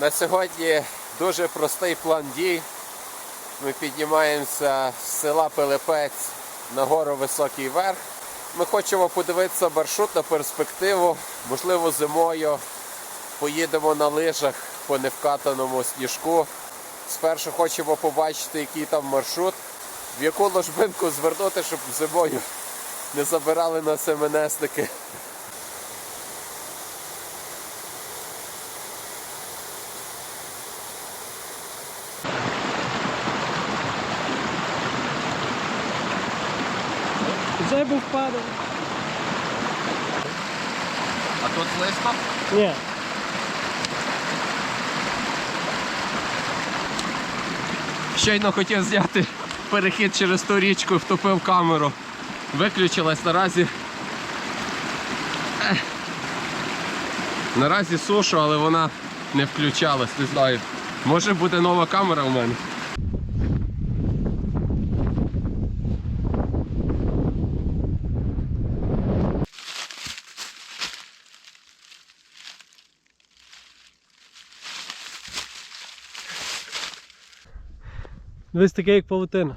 На сьогодні дуже простий план дій. Ми піднімаємося з села Пилипець на гору Високий Верх. Ми хочемо подивитися маршрут на перспективу. Можливо, зимою поїдемо на лижах по невкатаному сніжку. Спершу хочемо побачити, який там маршрут, в яку ложбинку звернути, щоб зимою не забирали нас МНСники. Вже був падав. А тут слизько? Ні. Щойно хотів зняти перехід через ту річку, втопив камеру. Виключилась наразі. Наразі сушу, але вона не включалась, не знаю. Може буде нова камера у мене. Дивись таке, як павутина.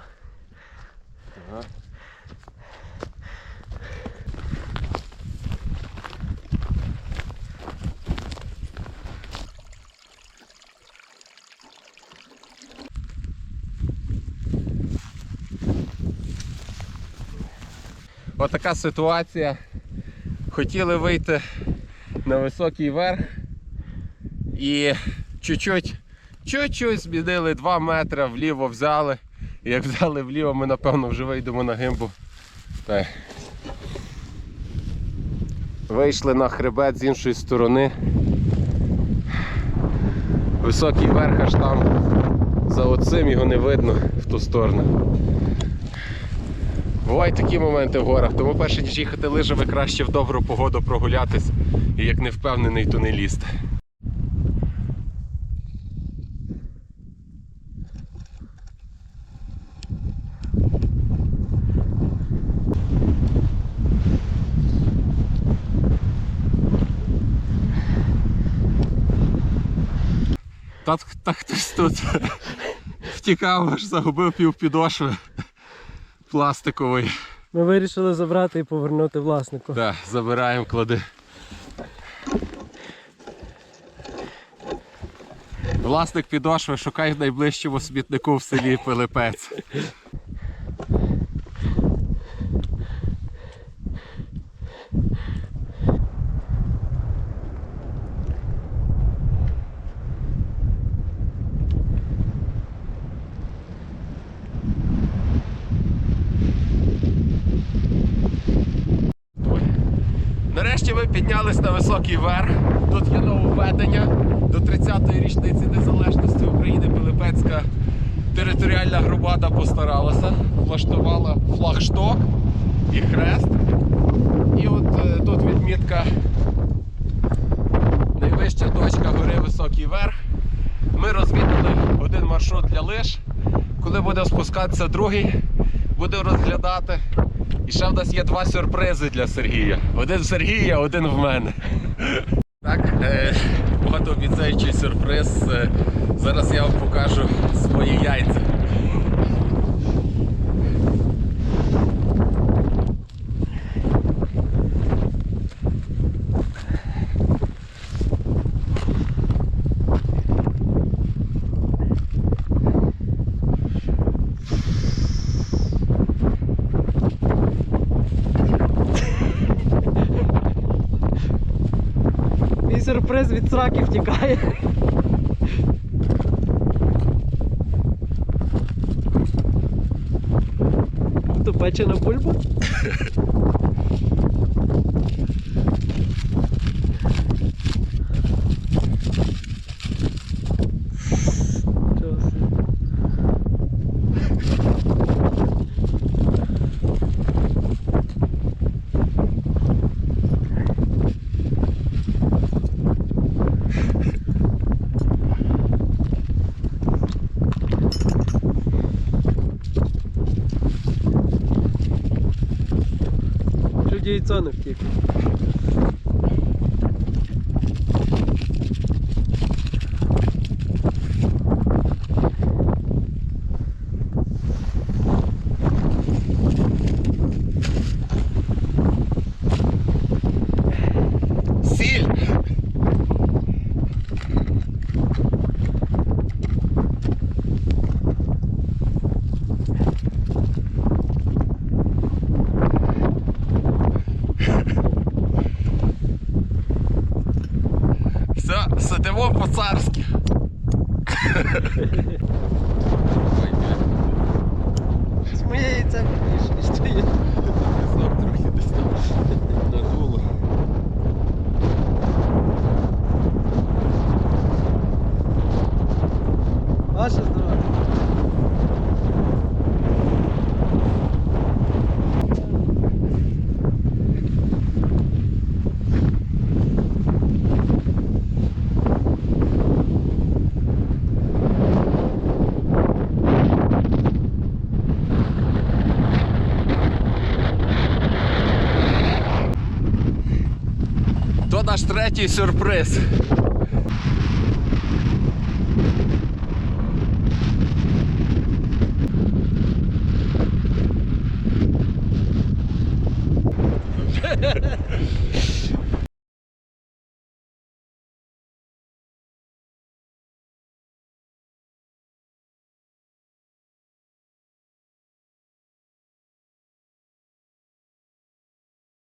Отака ситуація. Хотіли вийти на високий верх і чуть-чуть, чуть-чуть змінили 2 метри, вліво взяли. Як взяли вліво, ми напевно вже вийдемо на гимбу. Так. Вийшли на хребет з іншої сторони. Високий верх аж там. За оцим його не видно в ту сторону. Бувають такі моменти в горах, тому перше ніж їхати лижами, краще в добру погоду прогулятись і як не впевнений, то не лізти. Так, так хтось тут втікав, аж загубив пів підошви пластикової. Ми вирішили забрати і повернути власнику. Так, забираємо, клади. Власник підошви шукай в найближчому смітнику в селі Пилипець. Нарешті ми піднялись на високий верх. Тут є нововведення. До 30-ї річниці незалежності України Пилипецька територіальна громада постаралася, влаштувала флагшток і хрест. І от е, тут відмітка найвища точка гори Високий Верх. Ми розвідали один маршрут для лиж. Коли буде спускатися другий, будемо розглядати. І ще в нас є два сюрпризи для Сергія. Один в Сергія, один в мене. Так, е, багатообіцяючий сюрприз. Е, зараз я вам покажу свої яйця. Сюрприз від сраки втікає. То печена бульба? Чуть яйцо сидимо по-царски. Третій сюрприз.